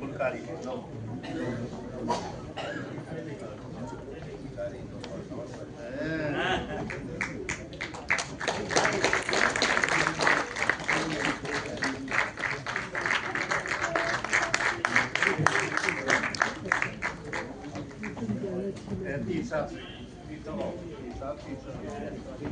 ਫੁਲਕਾਰੀ ਲਓ ਇਹ ਤੀਸਰਾ ਤੀਸਰਾ ਲਓ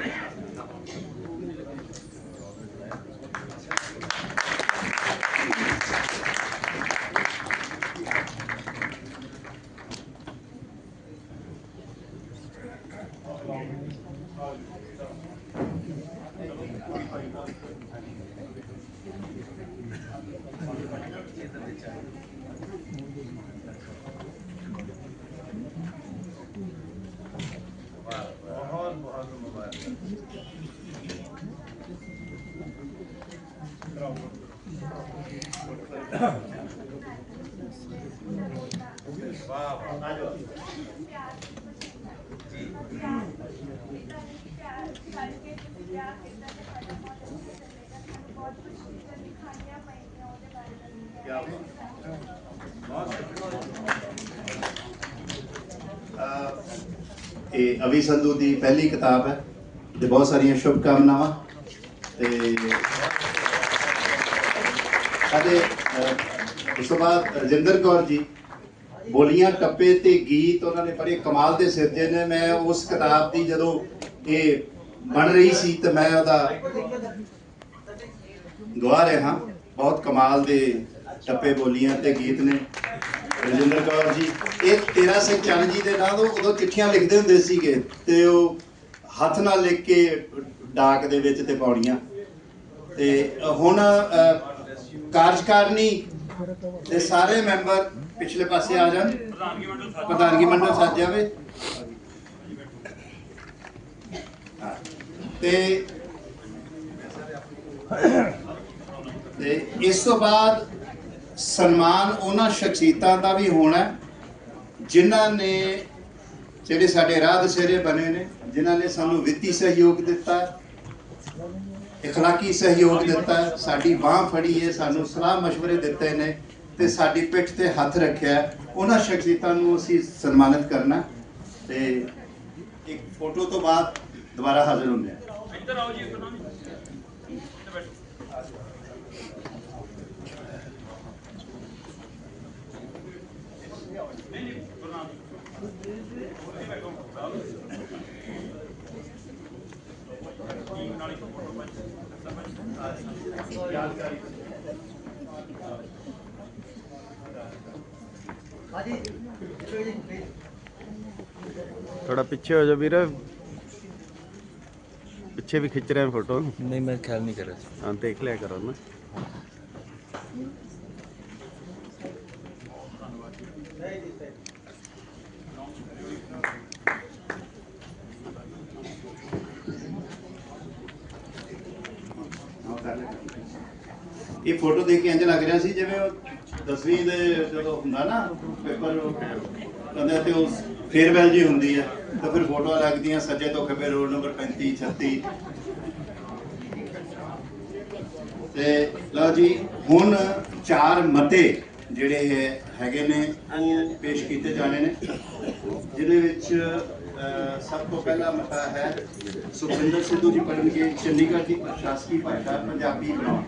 ਬਹੁਤ ਬਹੁਤ ਮੁਬਾਰਕ ਵਾਹ ਵਾਹ ਆ ਜਾਓ ਕੀ ਇਹ ਅਵੀ ਸੰਧੂ ਦੀ ਪਹਿਲੀ ਕਿਤਾਬ ਹੈ ਤੇ ਬਹੁਤ ਸਾਰੀਆਂ ਸ਼ੁਭ ਕਾਮਨਾਵਾਂ ਤੇ ਸਾਡੇ ਉਸ ਤੋਂ ਬਾਅਦ ਰਜਿੰਦਰ ਕੌਰ ਜੀ ਬੋਲੀਆਂ ਟੱਪੇ ਤੇ ਗੀਤ ਉਹਨਾਂ ਨੇ ਪੜ੍ਹੇ, ਕਮਾਲ ਦੇ ਸਿਰਜੇ ਨੇ। ਮੈਂ ਉਸ ਕਿਤਾਬ ਦੀ ਜਦੋਂ ਇਹ ਬਣ ਰਹੀ ਸੀ ਤੇ ਮੈਂ ਉਹਦਾ ਗਵਾ ਰਿਹਾ। ਬਹੁਤ ਕਮਾਲ ਦੇ ਟੱਪੇ ਬੋਲੀਆਂ ਤੇ ਗੀਤ ਨੇ। ਰਜਿੰਦਰ ਕੌਰ ਜੀ, ਇਹ ਤੇਰਾ ਸਿੰਘ ਚੰਦ ਜੀ ਦੇ ਨਾਂ ਤੋਂ ਉਦੋਂ ਚਿੱਠੀਆਂ ਲਿਖਦੇ ਹੁੰਦੇ ਸੀਗੇ ਤੇ ਉਹ ਹੱਥ ਨਾਲ ਲਿਖ ਕੇ ਡਾਕ ਦੇ ਵਿੱਚ ਤੇ ਪਾਉਣੀਆਂ। ਤੇ ਹੁਣ ਕਾਰਜਕਾਰਨੀ ਦੇ ਸਾਰੇ ਮੈਂਬਰ ਪਿਛਲੇ ਪਾਸੇ ਆ ਜਾਣ ਪ੍ਰਧਾਨਗੀ ਮੰਡਲ ਸੱਜ ਜਾਵੇ। ਤੇ ਤੇ ਇਸ ਤੋਂ ਬਾਅਦ ਸਨਮਾਨ ਉਹਨਾਂ ਸ਼ਖਸੀਅਤਾਂ ਦਾ ਵੀ ਹੋਣਾ ਜਿਨ੍ਹਾਂ ਨੇ ਜਿਹੜੇ ਸਾਡੇ ਰਾਹ ਦਸੇਰੇ ਬਣੇ ਨੇ ਜਿਨ੍ਹਾਂ ਨੇ ਸਾਨੂੰ ਵਿੱਤੀ ਸਹਿਯੋਗ ਦਿੱਤਾ ਇਖਲਾਕੀ ਸਹਿਯੋਗ ਦਿੱਤਾ ਸਾਡੀ ਬਾਹ ਫੜੀ ਹੈ ਸਾਨੂੰ ਸਲਾਹ مشਵਰੇ ਦਿੱਤੇ ਨੇ ਤੇ ਸਾਡੀ ਪਿੱਠ ਤੇ ਹੱਥ ਰੱਖਿਆ, ਉਹਨਾਂ ਸ਼ਖਸੀਅਤਾਂ ਨੂੰ ਅਸੀਂ ਸਨਮਾਨਿਤ ਕਰਨਾ ਤੇ ਇੱਕ ਫੋਟੋ ਤੋਂ ਬਾਅਦ ਦੁਬਾਰਾ ਹਾਜ਼ਰ ਹੁੰਦੇ ਆ ਇੱਧਰ ਆਓ ਜੀ ਇੱਧਰ ਨਾ ਇੱਧਰ ਬੈਠੋ ਨਹੀਂ ਨਹੀਂ ਗੁਰੂ ਨਾਨਕ ਉੱਥੇ ਬੈਠੋ ਕੀ ਨਾਲੀ ਫੋਟੋ ਯਾਦਗਾਰੀ ਥੋੜਾ ਪਿੱਛੇ ਹੋ ਜਾ ਵੀਰ। ਪਿੱਛੇ ਵੀ ਖਿੱਚ ਰਹੇ ਫੋਟੋ ਨਹੀਂ ਮੈਂ ਖਿਆਲ ਨਹੀਂ ਕਰ ਰਿਹਾ। ਸੀ ਹਾਂ ਦੇਖ ਲਿਆ ਕਰੋ ਨਾ। ਇਹ ਫੋਟੋ ਦੇਖ ਕੇ ਇੰਜ ਲੱਗ ਰਿਹਾ ਸੀ ਜਿਵੇਂ ਉਹ 10ਵੀਂ ਦੇ ਜਦੋਂ ਹੁੰਦਾ ਨਾ, ਪੇਪਰ, ਕਹਿੰਦੇ ਤੇ ਉਹ ਫੇਅਰਵੈਲ ਜੀ ਹੁੰਦੀ ਹੈ, ਤਾਂ ਫਿਰ ਫੋਟੋਆਂ ਲੱਗਦੀਆਂ, ਸੱਜੇ ਤੋਂ ਖੱਬੇ ਰੋਲ ਨੰਬਰ 35 36 ਤੇ ਲਓ ਜੀ, ਹੁਣ ਚਾਰ ਮਤੇ ਜਿਹੜੇ ਹੈਗੇ ਨੇ, ਪੇਸ਼ ਕੀਤੇ ਜਾਣੇ ਨੇ, ਜਿਹਦੇ ਵਿੱਚ ਸਭ ਤੋਂ ਪਹਿਲਾ ਮਤਾ ਹੈ, ਸੁਖਵਿੰਦਰ ਸਿੱਧੂ ਜੀ ਪੜ੍ਹਨਗੇ, ਚੰਡੀਗੜ੍ਹ ਦੀ ਪ੍ਰਸ਼ਾਸਕੀ ਭਾਸ਼ਾ, ਪੰਜਾਬੀ ਬਣਾਓ